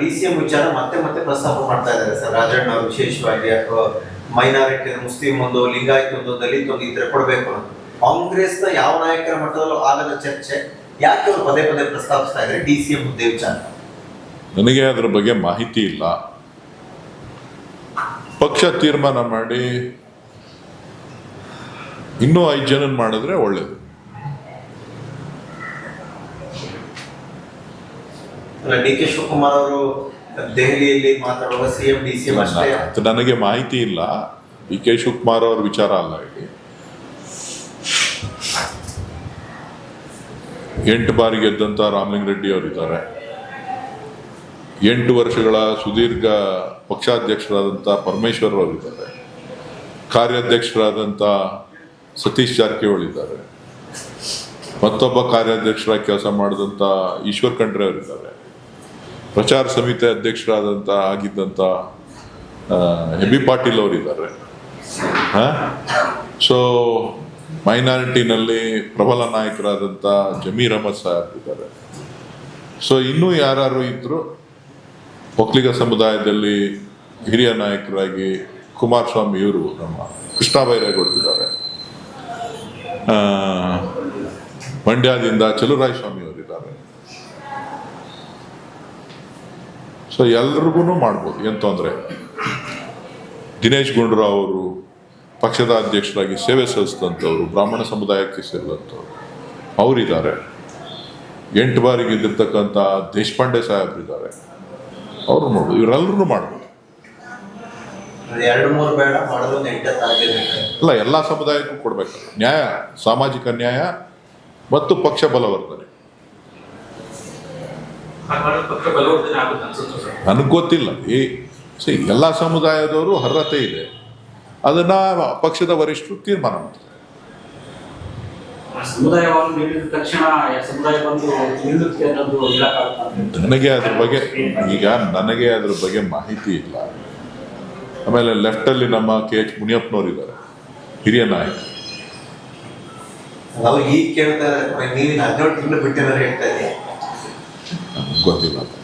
D C M ವಿಚಾರ ಮತ್ತೆ ಮತ್ತೆ ಪ್ರಸ್ತಾಪ ಮಾಡ್ತಾ ಇದ್ದಾರೆ ಸರ್. ರಾಜಣ್ಣ ವಿಶೇಷವಾಗಿ ಅಥವಾ ಮೈನಾರಿಟಿ ಮುಸ್ಲಿಂ ಒಂದು ಲಿಂಗಾಯತ್ ಒಂದು ದಲಿತ ಒಂದು ಇದ್ರೆ ಕೊಡಬೇಕು ಅಂತ. ನ ಯಾವ ನಾಯಕರ ಮಟ್ಟದಲ್ಲೂ ಆಗದ ಚರ್ಚೆ. ಯಾಕೆ ಅವರು ಪದೇ ಪದೇ ಪ್ರಸ್ತಾಪಿಸ್ತಾ ಇದ್ದಾರೆ ಡಿ ಸಿ ಎಂ ಹುದ್ದೆ ವಿಚಾರ ನನಗೆ ಅದರ ಬಗ್ಗೆ ಮಾಹಿತಿ ಇಲ್ಲ. ಪಕ್ಷ ತೀರ್ಮಾನ ಮಾಡಿ ಇನ್ನೂ ಐದು ಜನ ಮಾಡಿದ್ರೆ ಒಳ್ಳೇದು. ಡಿ ಕೆ ಶಿವಕುಮಾರ್ ಅವರು ದೆಹಲಿಯಲ್ಲಿ ಮಾತಾಡುವ C M D C M ಅಷ್ಟೇ. ಅದು ನನಗೆ ಮಾಹಿತಿ ಇಲ್ಲ. ಡಿ ಕೆ ಶಿವಕುಮಾರ್ ಅವ್ರ ವಿಚಾರ ಅಲ್ಲ ಇಲ್ಲಿ. ಎಂಟು ಬಾರಿ ಗೆದ್ದಂತ ರಾಮಲಿಂಗರೆಡ್ಡಿ ಅವರಿದ್ದಾರೆ ಎಂಟು ವರ್ಷಗಳ ಸುದೀರ್ಘ ಪಕ್ಷಾಧ್ಯಕ್ಷರಾದಂಥ ಪರಮೇಶ್ವರ್ ಅವರಿದ್ದಾರೆ ಕಾರ್ಯಾಧ್ಯಕ್ಷರಾದಂಥ ಸತೀಶ್ ಜಾರಕಿಹೊಳಿ ಇದ್ದಾರೆ. ಮತ್ತೊಬ್ಬ ಕಾರ್ಯಾಧ್ಯಕ್ಷರಾಗಿ ಕೆಲಸ ಮಾಡಿದಂಥ ಈಶ್ವರ್ ಖಂಡ್ರೆ ಅವರಿದ್ದಾರೆ ಪ್ರಚಾರ ಸಮಿತಿ ಅಧ್ಯಕ್ಷರಾದಂಥ ಆಗಿದ್ದಂಥ ಹೆಬಿ ಪಾಟೀಲ್ ಅವರಿದ್ದಾರೆ. ಸೊ ಮೈನಾರಿಟಿನಲ್ಲಿ ಪ್ರಬಲ ನಾಯಕರಾದಂಥ ಜಮೀರ್ ಅಹಮದ್ ಸಾಹೇಬ್ ಇದ್ದಾರೆ. ಸೊ ಇನ್ನೂ ಯಾರು ಇದ್ರು? ಒಕ್ಕಲಿಗ ಸಮುದಾಯದಲ್ಲಿ ಹಿರಿಯ ನಾಯಕರಾಗಿ ಕುಮಾರಸ್ವಾಮಿ ಇವರು ನಮ್ಮ ಕೃಷ್ಣ ಮಂಡ್ಯದಿಂದ ಚಲುರಾಯ್ ಸ್ವಾಮಿ ಅವರಿದ್ದಾರೆ ಸೊ ಎಲ್ರಿಗೂ ಮಾಡ್ಬೋದು ಏನು ತೊಂದರೆ? ದಿನೇಶ್ ಗುಂಡೂರಾವ್ ಅವರು ಪಕ್ಷದ ಅಧ್ಯಕ್ಷರಾಗಿ ಸೇವೆ ಸಲ್ಲಿಸಿದಂಥವ್ರು ಬ್ರಾಹ್ಮಣ ಸಮುದಾಯಕ್ಕೆ ಸೇರಿದಂಥವ್ರು ಅವರಿದ್ದಾರೆ. ಎಂಟು ಬಾರಿ ಗೆದ್ದಿರ್ತಕ್ಕಂಥ ದೇಶಪಾಂಡೆ ಸಾಹೇಬ್ರು ಇದ್ದಾರೆ ಅವರು ನೋಡು ಇವರೆಲ್ಲರೂ ಮಾಡ್ಬೋದು. ಅಲ್ಲ ಎಲ್ಲ ಸಮುದಾಯಕ್ಕೂ ಕೊಡಬೇಕು. ನ್ಯಾಯ ಸಾಮಾಜಿಕ ನ್ಯಾಯ ಮತ್ತು ಪಕ್ಷ ಬಲವರ್ಧನೆ ಹಾಗಾದ್ರೆ ಪಕ್ಷ ಬಲವರ್ಧನೆ ಆಗುತ್ತೆ ಅನ್ಸುತ್ತೆ ಸರ್ ನನಗೆ ಗೊತ್ತಿಲ್ಲ. ಈ ಸಿ ಎಲ್ಲ ಸಮುದಾಯದವರು ಅರ್ಹತೆ ಇದೆ. ಅದನ್ನ ಪಕ್ಷದ ವರಿಷ್ಠರು ತೀರ್ಮಾನ ಮಾಡ್ತಾರೆ. ಆ ನೀಡಿದ ತಕ್ಷಣ ಆ ಸಮುದಾಯ ಬಂದು ನಿಲ್ಲುತ್ತೆ ಅನ್ನೋದು ಹೇಳಕ್ಕಾಗುತ್ತಾ? ನನಗೆ ಅದ್ರ ಬಗ್ಗೆ ಈಗ ನನಗೆ ಅದ್ರ ಬಗ್ಗೆ ಮಾಹಿತಿ ಇಲ್ಲ. ಆಮೇಲೆ ಲೆಫ್ಟ್ ಅಲ್ಲಿ ನಮ್ಮ ಕೆ ಎಚ್ ಮುನಿಯಪ್ಪನವ್ರು ಇದ್ದಾರೆ. ಹಿರಿಯ ನಾಯಕ. ನಾವು ಈಗ ಕೇಳ್ತಾರೆ ನೀವಿನ ಹದಿನೇಳು ತಿಂಗಳು ಬಿಟ್ಟಿದ್ದಾರೆ ಹೇಳ್ತಾ ಇದ್ದೀವಿ ನಮ್ಗೆ ಗೊತ್ತಿಲ್ಲ